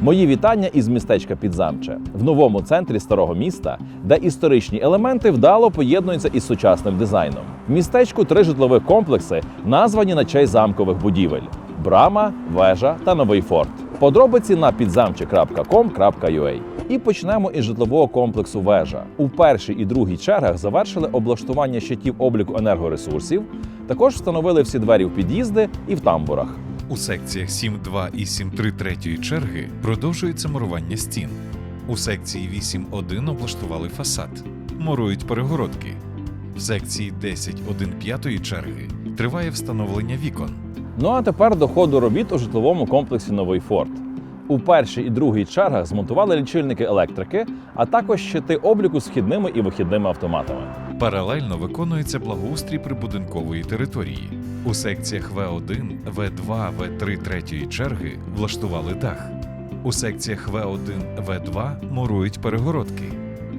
Мої вітання із містечка Підзамче в новому центрі старого міста, де історичні елементи вдало поєднуються із сучасним дизайном. В містечку три житлових комплекси, названі на честь замкових будівель: Брама, Вежа та Новий Форт. Подробиці на підзамче.com.ua. І почнемо із житлового комплексу Вежа. У першій і другій чергах завершили облаштування щитів обліку енергоресурсів. Також встановили всі двері в під'їзди і в тамбурах. У секціях 7.2 і 7.3 третьої черги продовжується мурування стін. У секції 8.1 облаштували фасад, мурують перегородки. В секції 10.1 п'ятої черги триває встановлення вікон. Ну а тепер до ходу робіт у житловому комплексі Новий Форт. У першій і другій чергах змонтували лічильники електрики, а також щити обліку з вхідними і вихідними автоматами. Паралельно виконується благоустрій прибудинкової території. У секціях В1, В2, В3 третьої черги влаштували дах. У секціях В1, В2 мурують перегородки.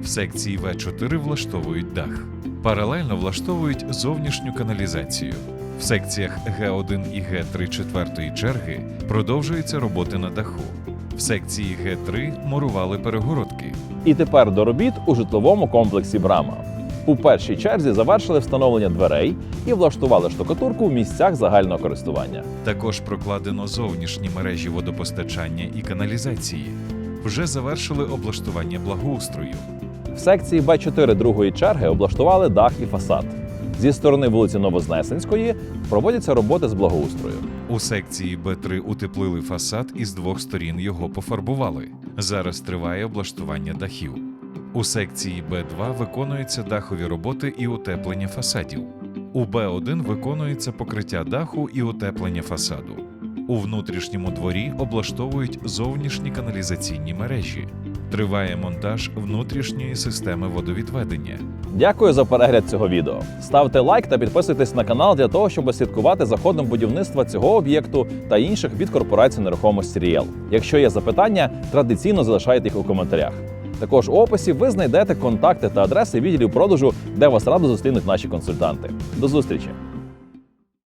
В секції В4 влаштовують дах. Паралельно влаштовують зовнішню каналізацію. В секціях Г1 і Г3 четвертої черги продовжуються роботи на даху. В секції Г3 мурували перегородки. І тепер до робіт у житловому комплексі Брама. У першій черзі завершили встановлення дверей і влаштували штукатурку в місцях загального користування. Також прокладено зовнішні мережі водопостачання і каналізації. Вже завершили облаштування благоустрою. В секції Б4 другої черги облаштували дах і фасад. Зі сторони вулиці Новознесенської проводяться роботи з благоустрою. У секції Б3 утеплили фасад і з двох сторін його пофарбували. Зараз триває облаштування дахів. У секції Б2 виконуються дахові роботи і утеплення фасадів. У Б1 виконується покриття даху і утеплення фасаду. У внутрішньому дворі облаштовують зовнішні каналізаційні мережі. Триває монтаж внутрішньої системи водовідведення. Дякую за перегляд цього відео. Ставте лайк та підписуйтесь на канал для того, щоб слідкувати за ходом будівництва цього об'єкту та інших від корпорації нерухомості Ріел. Якщо є запитання, традиційно залишайте їх у коментарях. Також у описі ви знайдете контакти та адреси відділів продажу, де вас радо зустрінуть наші консультанти. До зустрічі!